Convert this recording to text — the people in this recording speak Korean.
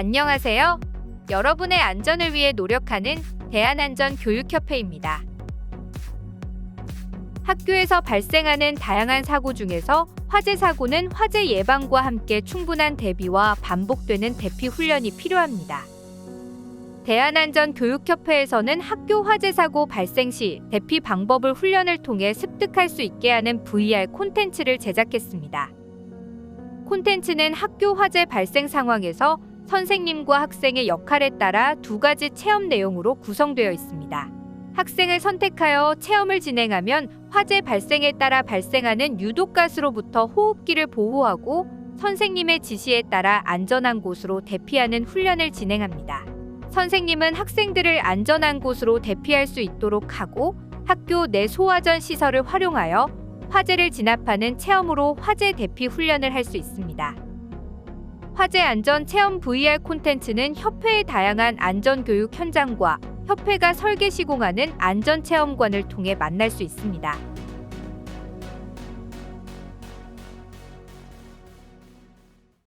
안녕하세요. 여러분의 안전을 위해 노력하는 대한안전교육협회입니다. 학교에서 발생하는 다양한 사고 중에서 화재 사고는 화재 예방과 함께 충분한 대비와 반복되는 대피 훈련이 필요합니다. 대한안전교육협회에서는 학교 화재 사고 발생 시 대피 방법을 훈련을 통해 습득할 수 있게 하는 VR 콘텐츠를 제작했습니다. 콘텐츠는 학교 화재 발생 상황에서 선생님과 학생의 역할에 따라 두 가지 체험 내용으로 구성되어 있습니다. 학생을 선택하여 체험을 진행하면 화재 발생에 따라 발생하는 유독가스로부터 호흡기를 보호하고 선생님의 지시에 따라 안전한 곳으로 대피하는 훈련을 진행합니다. 선생님은 학생들을 안전한 곳으로 대피할 수 있도록 하고 학교 내 소화전 시설을 활용하여 화재를 진압하는 체험으로 화재 대피 훈련을 할 수 있습니다. 화재 안전 체험 VR 콘텐츠는 협회의 다양한 안전 교육 현장과 협회가 설계 시공하는 안전 체험관을 통해 만날 수 있습니다.